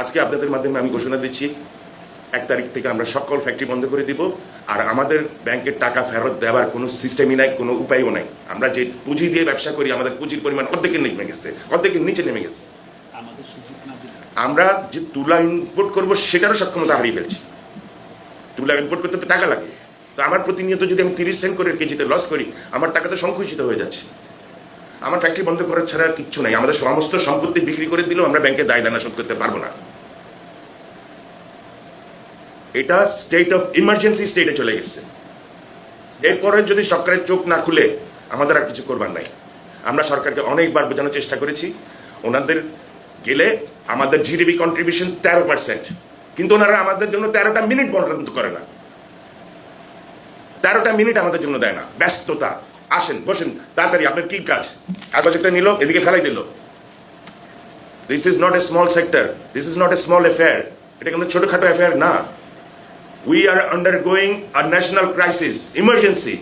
আজকে আপনাদের মাধ্যমে আমি ঘোষণা দিচ্ছি এক তারিখ থেকে আমরা সকল ফ্যাক্টরি বন্ধ করে দিব আর আমাদের ব্যাংকের টাকা ফেরত দেওয়ার কোনো সিস্টেমই নাই কোনো উপায়ও নাই। আমরা যে পুঁজি দিয়ে ব্যবসা করি আমাদের পুঁজির পরিমাণ অর্ধেকের নেমে গেছে অর্ধেকের নিচে নেমে গেছে। আমরা যে তুলা ইম্পোর্ট করব সেটারও সক্ষমতা হারিয়ে ফেলছি। তুলা ইম্পোর্ট করতে তো টাকা লাগে। তো আমার প্রতিনিয়ত যদি আমি তিরিশ সেন্ট করে কেজিতে লস করি আমার টাকা তো সংকুচিত হয়ে যাচ্ছে। আমার ফ্যাক্টরি বন্ধ করার ছাড়া কিচ্ছু নাই। আমাদের সমস্ত সম্পত্তি বিক্রি করে দিলেও আমরা ব্যাংকে দায় দানা শোধ করতে পারব না। এটা স্টেট অফ ইমার্জেন্সি স্টেটে চলে গেছে। এরপরে যদি সরকারের চোখ না খুলে, আমাদের আর কিছু করবার নাই। আমরা সরকারকে অনেকবার বোঝানোর চেষ্টা করেছি। ওনাদের গেলে আমাদের জিডিপি কন্ট্রিবিউশন তেরো পার্সেন্ট কিন্তু ওনারা আমাদের জন্য তেরোটা মিনিট বরাদ্দ করে না। তেরোটা মিনিট আমাদের জন্য দেয় না। ব্যস্ততা। আসেন, বসেন, তাড়াতাড়ি, আপনার কি কাজ? কাগজ একটা নিল, এদিকে ফেলাই দিল। This is not a small sector this is not a small affair এটা কোনো ছোটখাটো অ্যাফেয়ার না। We are undergoing a national crisis emergency